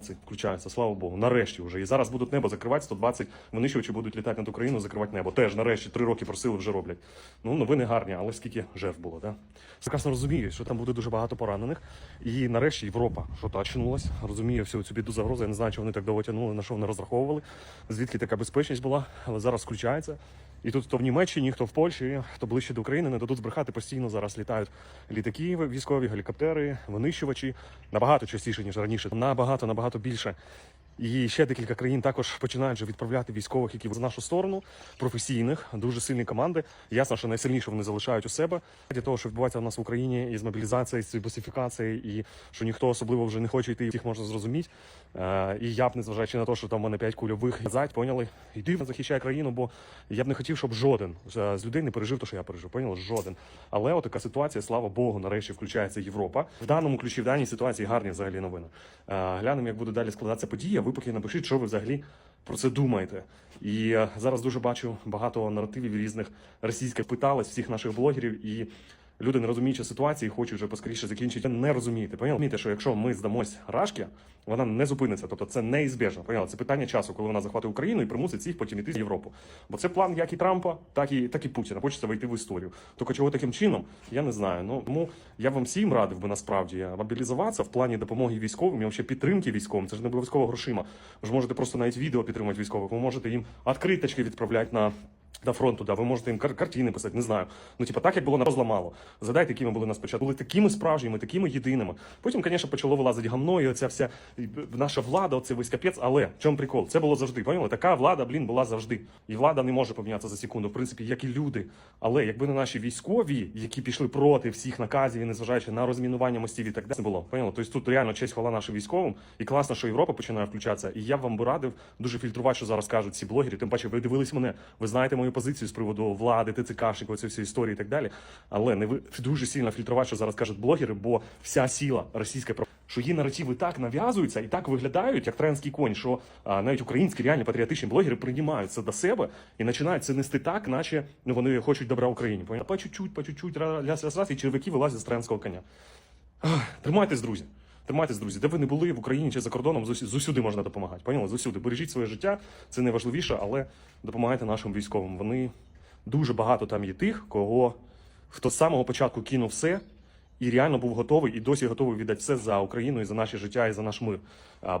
Це включається, слава Богу, нарешті вже. І зараз будуть небо закривати 120 винищувачі будуть літати над Україну, закривати небо. Теж нарешті три роки просили, вже роблять. Ну новини гарні, але скільки жертв було, да? Прекрасно розумію, що там буде дуже багато поранених. І нарешті Європа що то очнулась, розуміє всю цю біду загрози. Я не знаю, чи вони так довго тягнули, на що вони розраховували, звідки така безпечність була, але зараз включається. І тут хто в Німеччині, хто в Польщі, хто ближче до України, не дадуть збрехати постійно. Зараз літають літаки військові, гелікоптери, винищувачі набагато частіше ніж раніше. Набагато набагато більше. І ще декілька країн також починають вже відправляти військових, які в нашу сторону, професійних, дуже сильні команди. Ясно, що найсильніше вони залишають у себе. Для того, що відбувається в нас в Україні із мобілізацією, з босифікацією, і що ніхто особливо вже не хоче йти, їх можна зрозуміти. Е, і я б, незважаючи на те, що там в мене п'ять кульових зать, поняли, йди захищай країну, бо я б не хотів, щоб жоден з з людей не пережив те, що я пережив. Поняли? Жоден. Але от така ситуація, слава Богу, нарешті включається Європа. В даному ключі, в даній ситуації гарні взагалі новини. Е, Глянемо, як буде далі складатися подія. Ви поки напишіть, що ви взагалі про це думаєте. І зараз дуже бачу багато наративів різних російських питалось всіх наших блогерів і. Люди, не розуміючи ситуації, хочуть вже поскоріше закінчити. Не розумієте. Розумієте, що якщо ми здамось Рашки, вона не зупиниться. Тобто це неізбіжно. Поняли? Це питання часу, коли вона захватить Україну і примусить всіх потім іти в Європу. Бо це план як і Трампа, так і так і Путіна. Хочеться вийти в історію. Тільки чого таким чином, я не знаю. Ну тому я вам всім радив би насправді мобілізуватися в плані допомоги військовим і взагалі підтримки військовим. Це ж не обов'язково грошима. Ви ж можете просто навіть відео підтримати військових. Ви можете їм відкриточки відправляти на. До фронту, да, ви можете їм кар- картини писати, не знаю. Ну, типа, так як було на розламало. Задайте, якими були на спочатку. Були такими справжніми, такими єдиними. Потім, звісно, почало вилазити гамно, і оця вся наша влада, оце весь капець. Але в чому прикол? Це було завжди. Поняли? Така влада, блін, була завжди. І влада не може помінятися за секунду, в принципі, як і люди. Але якби не наші військові, які пішли проти всіх наказів, і незважаючи на розмінування мостів і так далі, не було. Поняли? Тобто тут реально честь хвала нашим військовим. І класно, що Європа починає включатися. І я б вам би радив дуже фільтрувати, що зараз кажуть ці блогери. Тим паче, ви дивились мене, ви знаєте мою позицію з приводу влади, ТЦКшників, ці всі історії і так далі. Але не ви дуже сильно фільтрувати, що зараз кажуть блогери, бо вся сила російської про що її наративи так нав'язуються і так виглядають, як троянський конь, що а, навіть українські реальні патріотичні блогери приймають це до себе і починають це нести так, наче ну, вони хочуть добра Україні. По чуть-чуть, по чуть-чуть, раз, раз, раз, і червяки вилазять з троянського коня. Тримайтесь, друзі. Тримайтесь, друзі, де ви не були в Україні чи за кордоном, зусі- зусюди можна допомагати. Поняли? Зусюди. Бережіть своє життя, це найважливіше, але допомагайте нашим військовим. Вони дуже багато там є тих, кого хто з самого початку кинув все і реально був готовий і досі готовий віддати все за Україну і за наше життя, і за наш мир.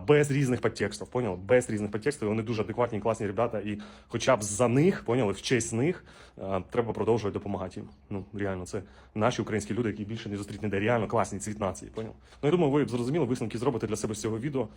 Без різних підтекстів, поняли? Без різних підтекстів. Вони дуже адекватні, класні ребята. І хоча б за них, поняли, в честь них треба продовжувати допомагати їм. Ну реально, це наші українські люди, які більше не зустріти ніде. Реально класні цвіт нації. Поняли? Ну я думаю, ви зрозуміли, висновки зробите для себе з цього відео. Ну,